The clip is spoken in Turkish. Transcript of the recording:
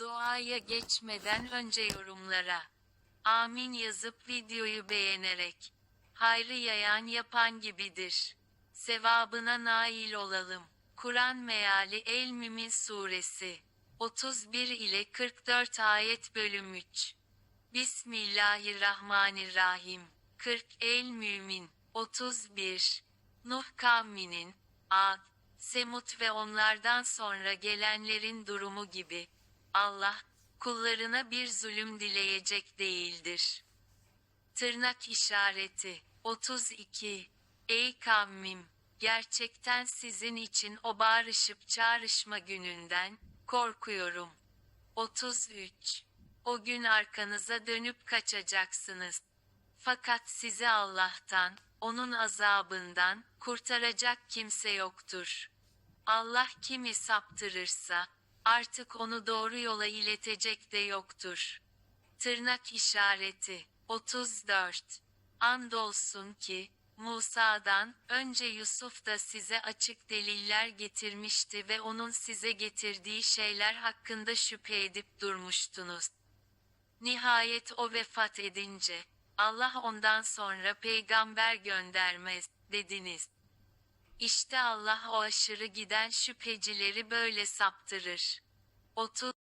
Duaya geçmeden önce yorumlara amin yazıp videoyu beğenerek hayrı yayan yapan gibidir. Sevabına nail olalım. Kur'an meali El Mümin Suresi 31 ile 44 ayet bölüm 3 Bismillahirrahmanirrahim 40 El Mümin 31 Nuh kavminin Ad, Semut ve onlardan sonra gelenlerin durumu gibi Allah kullarına bir zulüm dileyecek değildir. Tırnak işareti 32 Ey kavmim gerçekten sizin için o bağırışıp çağrışma gününden korkuyorum. 33 O gün arkanıza dönüp kaçacaksınız. Fakat sizi Allah'tan, onun azabından kurtaracak kimse yoktur. Allah kimi saptırırsa artık onu doğru yola iletecek de yoktur. Tırnak işareti 34 Andolsun ki Musa'dan önce Yusuf da size açık deliller getirmişti ve onun size getirdiği şeyler hakkında şüphe edip durmuştunuz. Nihayet o vefat edince Allah ondan sonra peygamber göndermez dediniz. İşte Allah o aşırı giden şüphecileri böyle saptırır. 30